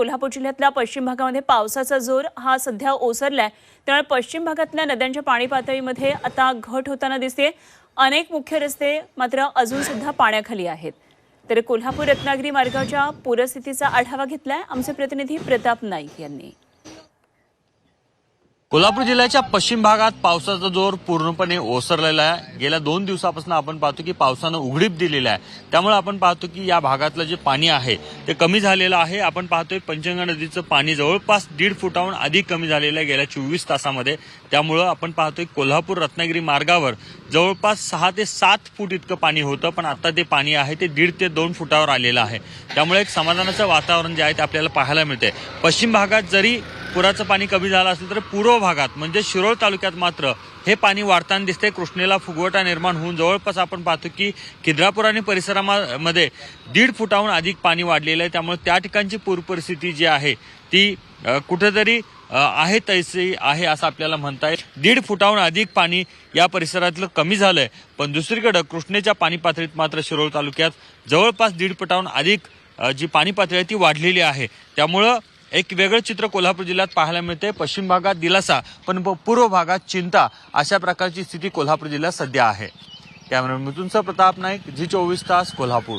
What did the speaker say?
कोल्हापूर जिल्ह्यातल्या पश्चिम भागामध्ये पावसाचा जोर हा सध्या ओसरलाय. त्यामुळे पश्चिम भागातल्या नद्यांच्या पाणी पातळीमध्ये आता घट होताना दिसते. अनेक मुख्य रस्ते मात्र अजून सुद्धा पाण्याखाली आहेत. तर कोल्हापूर रत्नागिरी मार्गाच्या पूरस्थितीचा आढावा घेतलाय आमचे प्रतिनिधी प्रताप नाईक यांनी. कोल्हापूर जिल्ह्याच्या पश्चिम भागात पावसाचा जोर पूर्णपणे ओसरलेला आहे. गेल्या दोन दिवसापासून आपण पाहतो की पावसानं उघडीप दिलेला आहे. त्यामुळे आपण पाहतो की या भागातलं जे पाणी आहे ते कमी झालेलं आहे. आपण पाहतोय पंचगंगा नदीचं पाणी जवळपास दीड फुटाहून अधिक कमी झालेलं आहे गेल्या चोवीस तासामध्ये. त्यामुळं आपण पाहतोय कोल्हापूर रत्नागिरी मार्गावर जवळपास सहा ते सात फूट इतकं पाणी होतं पण आता ते पाणी आहे ते दीड ते दोन फुटावर आलेलं आहे. त्यामुळे एक समाधानाचं वातावरण जे आहे ते आपल्याला पाहायला मिळते पश्चिम भागात जरी पुराचं पाणी कमी झालं असेल तर पूर्व भागात म्हणजे शिरोळ तालुक्यात मात्र हे पाणी वाढताना दिसते कृष्णेला फुगवटा निर्माण होऊन जवळपास आपण पाहतो की किद्रापूर आणि परिसरामध्ये दीड फुटाहून अधिक पाणी वाढलेलं आहे. त्यामुळे त्या ठिकाणची पूर परिस्थिती जी आहे ती कुठेतरी आहे तैसी आहे असं आपल्याला म्हणता येईल. दीड फुटाहून अधिक पाणी या परिसरातलं कमी झालंय. पण दुसरीकडं कृष्णेच्या पाणी पातळीत मात्र शिरोळ तालुक्यात जवळपास दीड फुटाहून अधिक जी पाणी पातळी आहे ती वाढलेली आहे. त्यामुळं एक वेगळं चित्र कोल्हापूर जिल्ह्यात पाहायला मिळते. पश्चिम भागात दिलासा पण पूर्व भागात चिंता अशा प्रकारची स्थिती कोल्हापूर जिल्ह्यात सध्या आहे. कॅमेरा मिथुनचा प्रताप नाईक झी चोवीस तास कोल्हापूर.